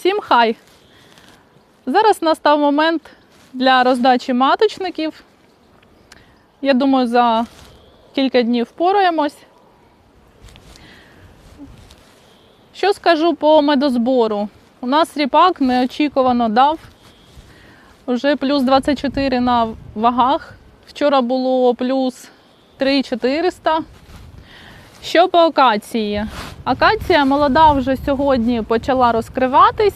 Всім хай! Зараз настав момент для роздачі маточників. Я думаю, за кілька днів впораємось. Що скажу по медозбору? У нас ріпак неочікувано дав. Вже плюс 24 на вагах. Вчора було плюс 3400. Що по акації? Акація молода вже сьогодні почала розкриватись.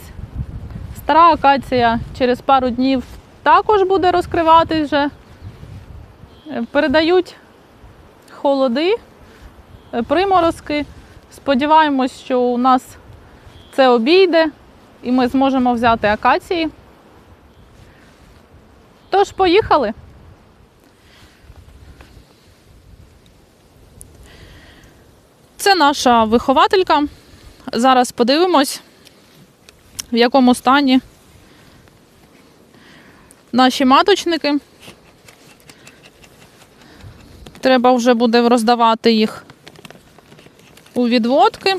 Стара акація через пару днів також буде розкриватись вже. Е, Передають холоди, е, приморозки. Сподіваємось, що у нас це обійде і ми зможемо взяти акації. Тож, поїхали. Це наша вихователька. Зараз подивимось, в якому стані наші маточники. Треба вже буде роздавати їх у відводки.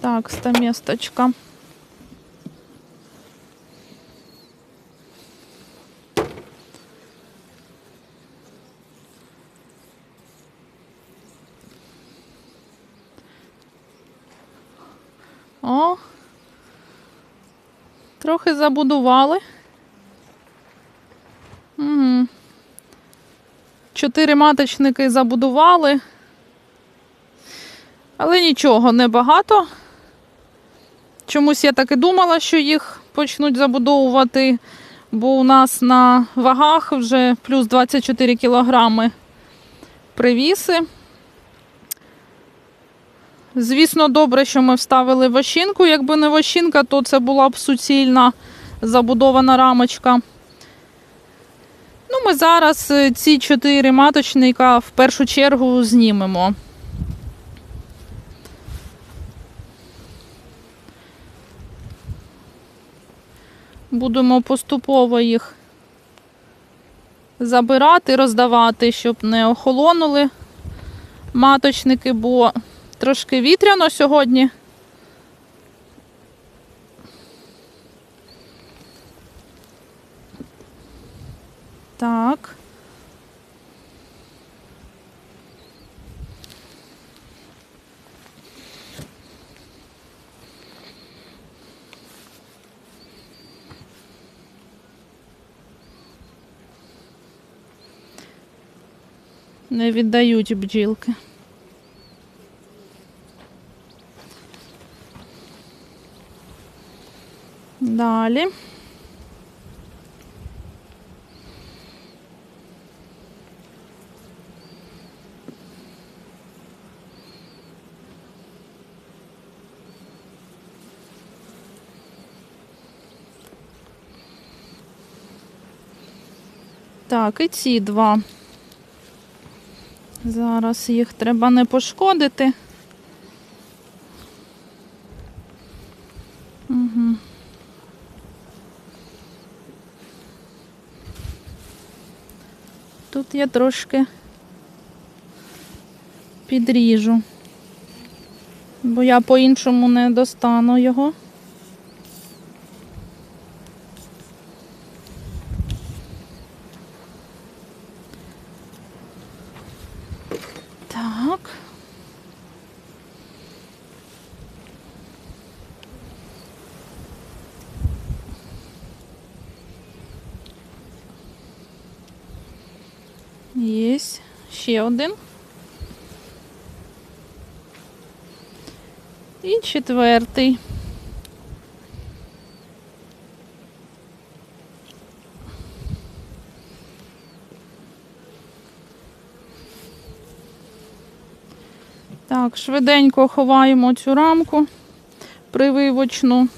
Так, стаместочка. Забудували. Угу. Чотири маточники забудували. Але нічого, небагато. Чомусь я так і думала, що їх почнуть забудовувати, бо у нас на вагах вже плюс 24 кілограми привіси. Звісно, добре, що ми вставили вощинку. Якби не вощинка, то це була б суцільна забудована рамочка. Ну, ми зараз е, ці чотири маточника в першу чергу знімемо. Будемо поступово їх забирати, роздавати, щоб не охолонули маточники, бо трошки вітряно сьогодні. Так. Не віддають бджілки. Далі. Так, і ці два. Зараз їх треба не пошкодити. Я трошки підріжу, бо я по-іншому не достану його. Так. Ще один. І четвертий. Так, швиденько ховаємо цю рамку прививочну.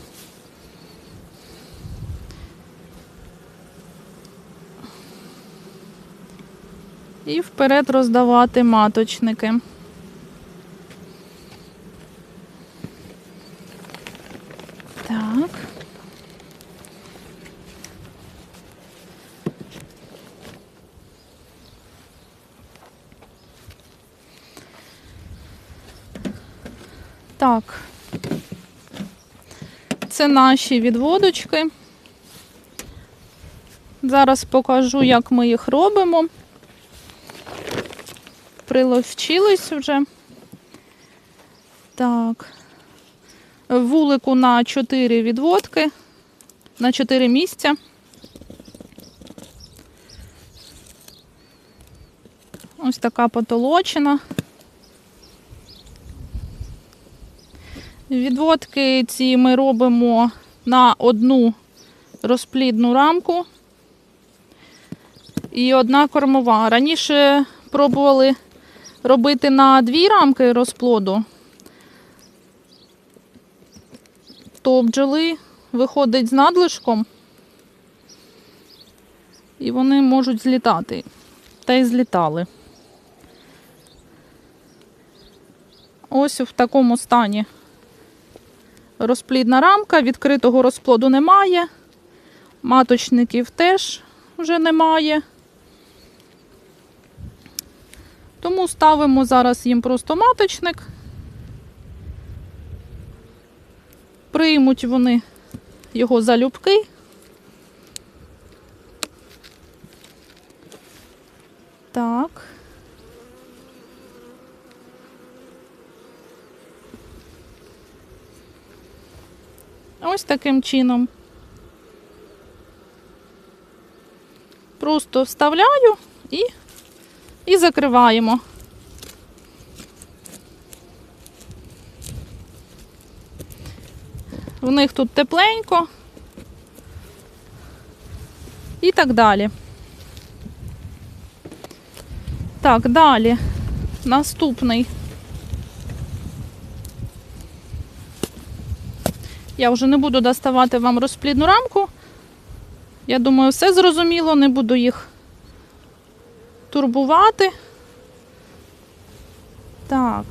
І вперед роздавати маточники. Так. Так. Це наші відводочки. Зараз покажу, як ми їх робимо. Приловчились вже. Так. Вулику на 4 відводки, на 4 місця. Ось така потолочина. Відводки ці ми робимо на одну розплідну рамку і одна кормова. Раніше пробували робити на дві рамки розплоду, то бджоли виходить з надлишком і вони можуть злітати. Та й злітали. Ось в такому стані розплідна рамка, відкритого розплоду немає, маточників теж вже немає. Тому ставимо зараз їм просто маточник. Приймуть вони його залюбки. Так. Ось таким чином. Просто вставляю і, і закриваємо. В них тут тепленько. І так далі. Так, далі. Наступний. Я вже не буду доставати вам розплідну рамку. Я думаю, все зрозуміло, не буду їх турбувати. Так.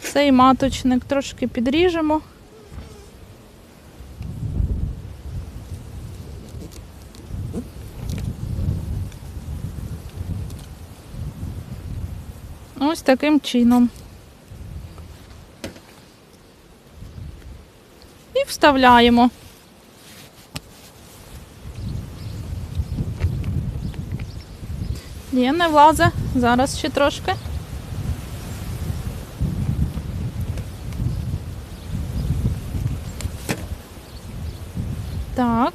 Цей маточник трошки підріжемо. Ось таким чином. І вставляємо. Ні, не влазе. Зараз ще трошки. Так.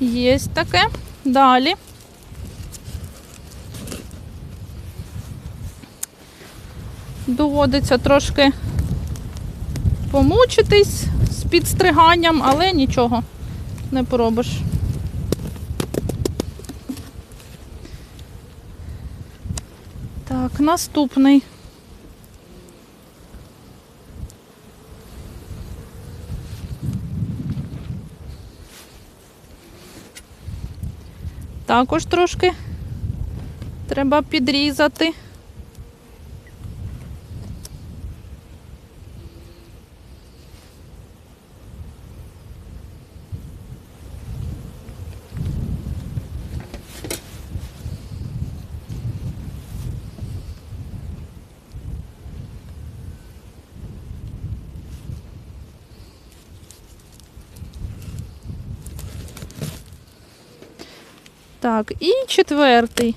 Є таке. Далі. Доводиться трошки помучитись з підстриганням, але нічого не поробиш. Так, наступний. Також трошки треба підрізати. Так, і четвертий.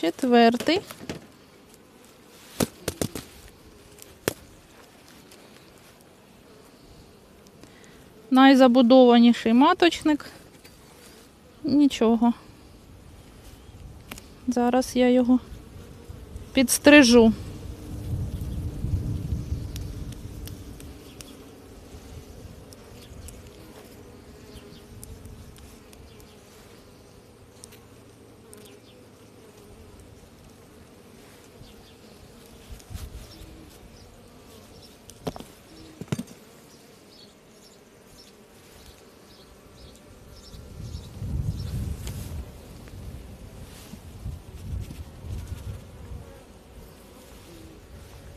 Четвертий. Найзабудованіший маточник. Нічого. Зараз я його підстрижу.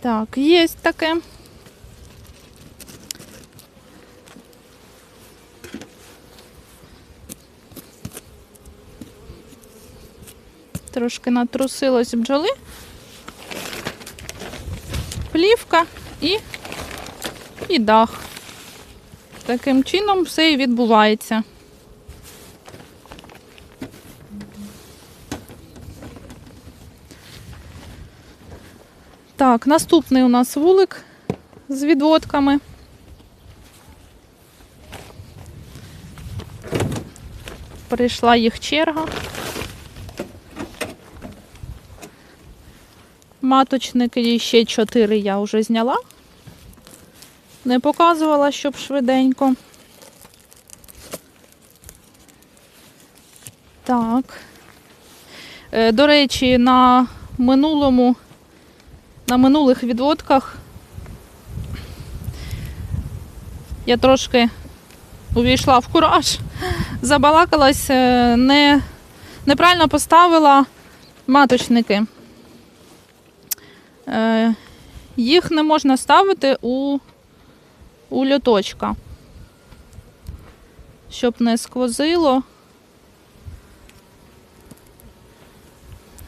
Так, є таке. Трошки натрусилось бджоли, плівка і і дах. Таким чином все і відбувається. Так, наступний у нас вулик з відводками. Прийшла їх черга. Маточники ще чотири я вже зняла. Не показувала, щоб швиденько. Так. Е, До речі, на минулому, на минулих відводках я трошки увійшла в кураж, забалакалась, е, не, неправильно поставила маточники. Е, Їх не можна ставити у, у льоточка, щоб не сквозило,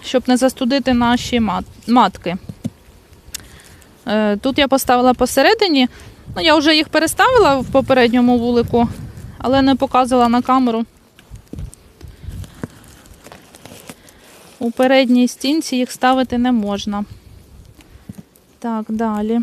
щоб не застудити наші мат, матки. Е, Тут я поставила посередині. Ну, я вже їх переставила в попередньому вулику, але не показувала на камеру. У передній стінці їх ставити не можна. Так, далі.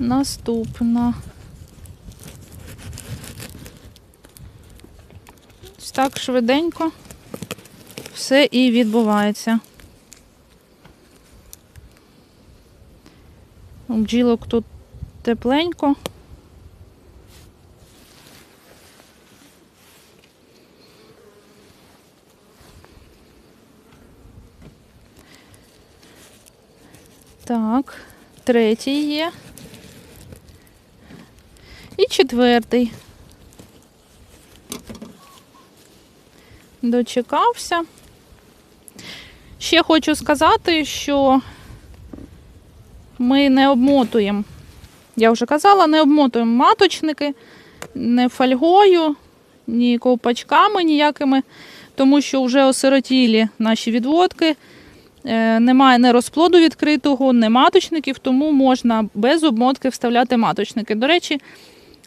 Наступна. Ось так швиденько все і відбувається. У бджілок тут тепленько. Так, третій є. І четвертий. Дочекався. Ще хочу сказати, що ми не обмотуємо. Я вже казала, не обмотуємо маточники не фольгою, ні ковпачками ніякими, тому що вже осиротілі наші відводки. Е, Немає не розплоду відкритого, не маточників, тому можна без обмотки вставляти маточники. До речі,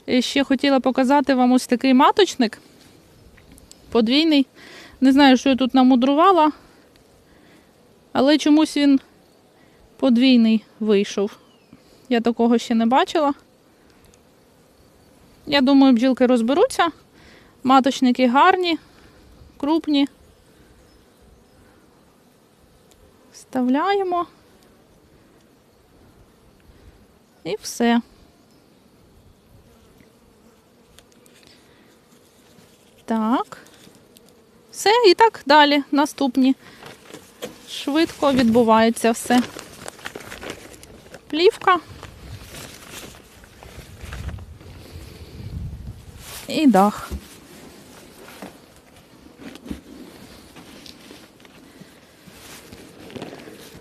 ще хотіла показати вам ось такий маточник подвійний. Не знаю, що я тут намудрувала, але чомусь він подвійний вийшов. Я такого ще не бачила. Я думаю, бджілки розберуться. Маточники гарні, крупні. Вставляємо. І все. Так. Все, і так далі. Наступні. Швидко відбувається все. Плівка. І дах.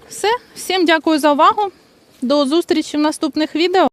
Все, всім дякую за увагу. До зустрічі в наступних відео.